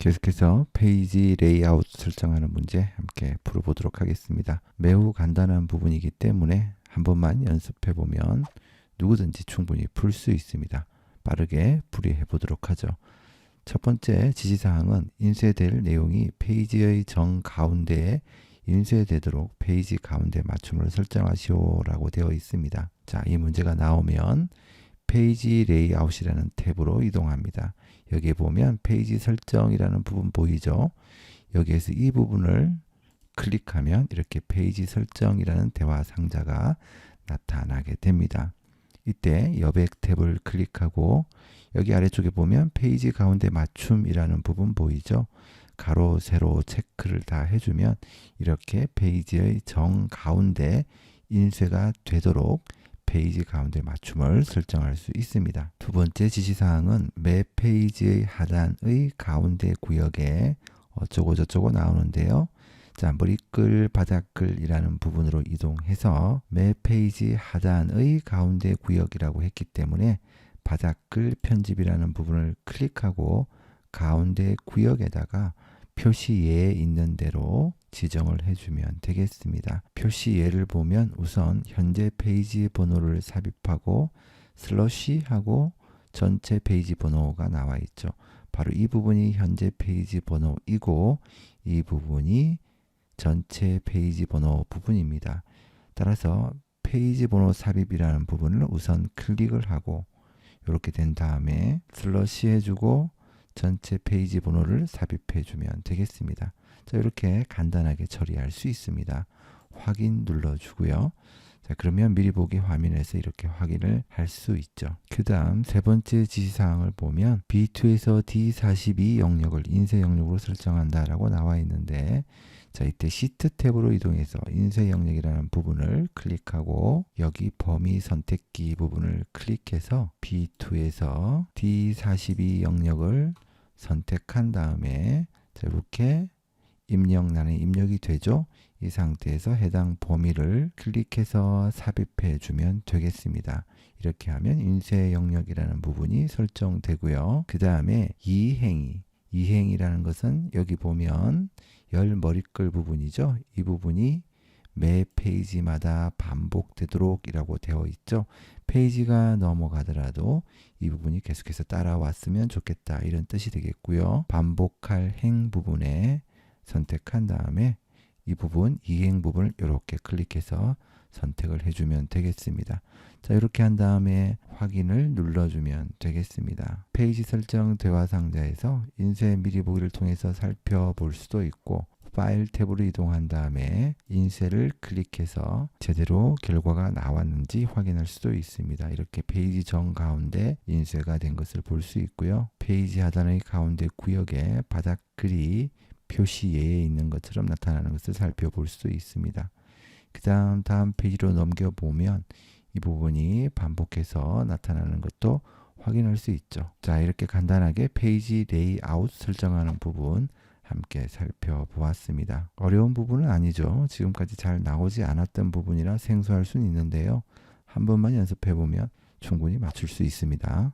계속해서 페이지 레이아웃 설정하는 문제 함께 풀어보도록 하겠습니다. 매우 간단한 부분이기 때문에 한 번만 연습해 보면 누구든지 충분히 풀 수 있습니다. 빠르게 풀이해 보도록 하죠. 첫 번째 지시사항은 인쇄될 내용이 페이지의 정 가운데에 인쇄되도록 페이지 가운데 맞춤을 설정하시오 라고 되어 있습니다. 자, 이 문제가 나오면 페이지 레이아웃이라는 탭으로 이동합니다. 여기에 보면 페이지 설정이라는 부분 보이죠? 여기에서 이 부분을 클릭하면 이렇게 페이지 설정이라는 대화 상자가 나타나게 됩니다. 이때 여백 탭을 클릭하고 여기 아래쪽에 보면 페이지 가운데 맞춤이라는 부분 보이죠? 가로, 세로 체크를 다 해주면 이렇게 페이지의 정 가운데 인쇄가 되도록 페이지 가운데 맞춤을 설정할 수 있습니다. 두 번째 지시사항은 매 페이지의 하단의 가운데 구역에 어쩌고 저쩌고 나오는데요. 자, 머리글, 바닥글이라는 부분으로 이동해서 매 페이지 하단의 가운데 구역이라고 했기 때문에 바닥글 편집이라는 부분을 클릭하고 가운데 구역에다가 표시예에 있는 대로 지정을 해주면 되겠습니다. 표시 예를 보면 우선 현재 페이지 번호를 삽입하고 슬러시 하고 전체 페이지 번호가 나와 있죠. 바로 이 부분이 현재 페이지 번호이고 이 부분이 전체 페이지 번호 부분입니다. 따라서 페이지 번호 삽입이라는 부분을 우선 클릭을 하고 이렇게 된 다음에 슬러시 해주고 전체 페이지 번호를 삽입해 주면 되겠습니다. 자, 이렇게 간단하게 처리할 수 있습니다. 확인 눌러 주고요. 자, 그러면 미리 보기 화면에서 이렇게 확인을 할 수 있죠. 그 다음 세 번째 지시사항을 보면 B2에서 D42 영역을 인쇄 영역으로 설정한다라고 나와 있는데 자, 이때 시트 탭으로 이동해서 인쇄 영역이라는 부분을 클릭하고 여기 범위 선택기 부분을 클릭해서 B2에서 D42 영역을 선택한 다음에 자, 이렇게 입력란에 입력이 되죠. 이 상태에서 해당 범위를 클릭해서 삽입해 주면 되겠습니다. 이렇게 하면 인쇄 영역이라는 부분이 설정되고요. 그 다음에 이행이 이행이라는 것은 여기 보면 열 머리글 부분이죠. 이 부분이 매 페이지마다 반복되도록 이라고 되어 있죠. 페이지가 넘어가더라도 이 부분이 계속해서 따라왔으면 좋겠다 이런 뜻이 되겠고요. 반복할 행 부분에 선택한 다음에 이 부분 이행 부분을 이렇게 클릭해서 선택을 해주면 되겠습니다. 자 이렇게 한 다음에 확인을 눌러주면 되겠습니다. 페이지 설정 대화 상자에서 인쇄 미리 보기를 통해서 살펴볼 수도 있고 파일 탭으로 이동한 다음에 인쇄를 클릭해서 제대로 결과가 나왔는지 확인할 수도 있습니다. 이렇게 페이지 정 가운데 인쇄가 된 것을 볼 수 있고요. 페이지 하단의 가운데 구역에 바닥 글이 표시예에 있는 것처럼 나타나는 것을 살펴볼 수 있습니다. 그 다음 다음 페이지로 넘겨보면 이 부분이 반복해서 나타나는 것도 확인할 수 있죠. 자 이렇게 간단하게 페이지 레이아웃 설정하는 부분 함께 살펴보았습니다. 어려운 부분은 아니죠. 지금까지 잘 나오지 않았던 부분이라 생소할 수는 있는데요. 한 번만 연습해 보면 충분히 맞출 수 있습니다.